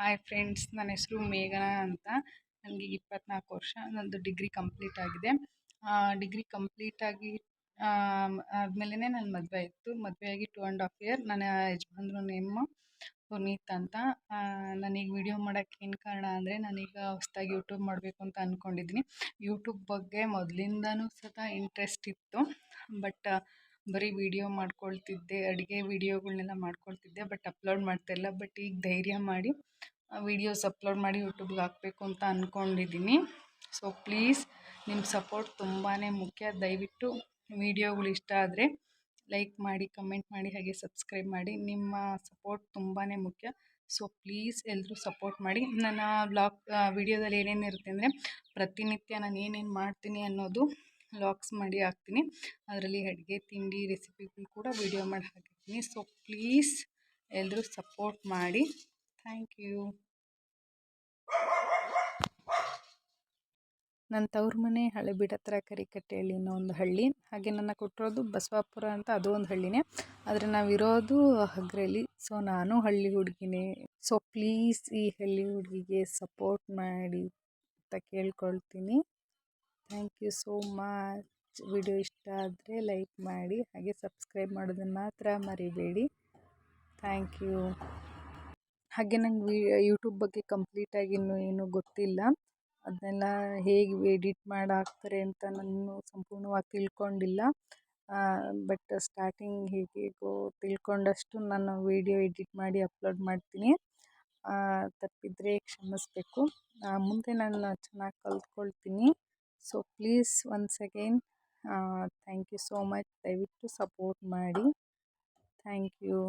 Hi friends, ನನ್ನ ಹೆಸರು ಮೇಘನಾ ಅಂತ. ನನಗೆ ಇಪ್ಪತ್ನಾಲ್ಕು ವರ್ಷ ನನ್ನದು ಡಿಗ್ರಿ ಕಂಪ್ಲೀಟ್ ಆಗಿದೆ. ಡಿಗ್ರಿ ಕಂಪ್ಲೀಟ್ ಆಗಿ ಆದಮೇಲೆ ನನ್ನ ಮದುವೆ ಮದುವೆ ಆಗಿ ಟು ಆ್ಯಂಡ್ ಹಾಫ್ ಇಯರ್ ನನ್ನ ಯಜಮಾನ್ರು ನೇಮ್ ಪುನೀತ್ ಅಂತ. ನನಗೆ ವಿಡಿಯೋ ಮಾಡೋಕ್ಕೆ ಏನು ಕಾರಣ ಅಂದರೆ, ನಾನೀಗ ಹೊಸ್ದಾಗಿ ಯೂಟ್ಯೂಬ್ ಮಾಡಬೇಕು ಅಂತ ಅಂದ್ಕೊಂಡಿದ್ದೀನಿ ಯೂಟ್ಯೂಬ್ ಬಗ್ಗೆ ಮೊದಲಿಂದನೂ ಸಹ ಇಂಟ್ರೆಸ್ಟ್ ಇತ್ತು. ಬಟ್ ಬರೀ ವಿಡಿಯೋ ಮಾಡ್ಕೊಳ್ತಿದ್ದೆ, ಅಡುಗೆ ವಿಡಿಯೋಗಳನ್ನೆಲ್ಲ ಮಾಡ್ಕೊಳ್ತಿದ್ದೆ, ಬಟ್ ಅಪ್ಲೋಡ್ ಮಾಡ್ತಾಯಿಲ್ಲ ಬಟ್ ಈಗ ಧೈರ್ಯ ಮಾಡಿ ವಿಡಿಯೋಸ್ ಅಪ್ಲೋಡ್ ಮಾಡಿ ಯೂಟ್ಯೂಬ್ಗೆ ಹಾಕಬೇಕು ಅಂತ ಅಂದ್ಕೊಂಡಿದ್ದೀನಿ ಸೊ ಪ್ಲೀಸ್ ನಿಮ್ಮ ಸಪೋರ್ಟ್ ತುಂಬಾ ಮುಖ್ಯ. ದಯವಿಟ್ಟು ವೀಡಿಯೋಗಳು ಇಷ್ಟ ಆದರೆ ಲೈಕ್ ಮಾಡಿ, ಕಮೆಂಟ್ ಮಾಡಿ, ಹಾಗೆ ಸಬ್ಸ್ಕ್ರೈಬ್ ಮಾಡಿ. ನಿಮ್ಮ ಸಪೋರ್ಟ್ ತುಂಬಾ ಮುಖ್ಯ. ಸೊ ಪ್ಲೀಸ್ ಎಲ್ಲರೂ ಸಪೋರ್ಟ್ ಮಾಡಿ. ನನ್ನ ಬ್ಲಾಗ್ ವಿಡಿಯೋದಲ್ಲಿ ಏನೇನು ಇರುತ್ತೆ ಅಂದರೆ ಪ್ರತಿನಿತ್ಯ ನಾನು ಏನೇನು ಮಾಡ್ತೀನಿ ಅನ್ನೋದು ವ್ಲಾಗ್ಸ್ ಮಾಡಿ ಹಾಕ್ತೀನಿ. ಅದರಲ್ಲಿ ಅಡುಗೆ, ತಿಂಡಿ ರೆಸಿಪಿಗಳು ಕೂಡ ವೀಡಿಯೋ ಮಾಡಿ ಹಾಕಿರ್ತೀನಿ. ಸೊ ಪ್ಲೀಸ್ ಎಲ್ಲರೂ ಸಪೋರ್ಟ್ ಮಾಡಿ. ಥ್ಯಾಂಕ್ ಯು ನನ್ನ ತವ್ರ ಮನೆ ಹಳೆಬೀಡು ಹತ್ರ ಕರಿಕಟ್ಟೆಯಲ್ಲಿ ಅನ್ನೋ ಒಂದು ಹಳ್ಳಿ. ಹಾಗೆ ನನ್ನ ಕೊಟ್ಟಿರೋದು ಬಸವಾಪುರ ಅಂತ ಅದು ಒಂದು ಹಳ್ಳಿನೇ. ಆದರೆ ನಾವಿರೋದು ಹಗ್ರೆಯಲ್ಲಿ ಸೊ ನಾನು ಹಳ್ಳಿ ಹುಡುಗಿನೇ. ಸೊ ಪ್ಲೀಸ್ ಈ ಹಳ್ಳಿ ಹುಡುಗಿಗೆ ಸಪೋರ್ಟ್ ಮಾಡಿ ಅಂತ ಕೇಳ್ಕೊಳ್ತೀನಿ. Thank you so much. Video ಇಷ್ಟ ಆದರೆ ಲೈಕ್ ಮಾಡಿ, ಹಾಗೆ ಸಬ್ಸ್ಕ್ರೈಬ್ ಮಾಡೋದನ್ನು ಮಾತ್ರ ಮರಿಬೇಡಿ. Thank you. ಹಾಗೆ ನಂಗೆ ವಿ, ಯೂಟ್ಯೂಬ್ ಬಗ್ಗೆ ಕಂಪ್ಲೀಟಾಗಿ ಇನ್ನೂ ಏನೂ ಗೊತ್ತಿಲ್ಲ. ಅದನ್ನೆಲ್ಲ ಹೇಗೆ ಎಡಿಟ್ ಮಾಡಿ ಹಾಕ್ತಾರೆ ಅಂತ ನಾನು ಸಂಪೂರ್ಣವಾಗಿ ತಿಳ್ಕೊಂಡಿಲ್ಲ. ಬಟ್ ಸ್ಟಾರ್ಟಿಂಗ್ ಹೇಗೇಗೋ ತಿಳ್ಕೊಂಡಷ್ಟು ನಾನು ವೀಡಿಯೋ ಎಡಿಟ್ ಮಾಡಿ ಅಪ್ಲೋಡ್ ಮಾಡ್ತೀನಿ. ತಪ್ಪಿದರೆ ಕ್ಷಮಿಸಬೇಕು. ಮುಂದೆ ನಾನು ಚೆನ್ನಾಗಿ ಕಲ್ತ್ಕೊಳ್ತೀನಿ. So please once again thank you so much ದಯವಿಟ್ಟು ಸಪೋರ್ಟ್ ಮಾಡಿ ಥ್ಯಾಂಕ್ ಯು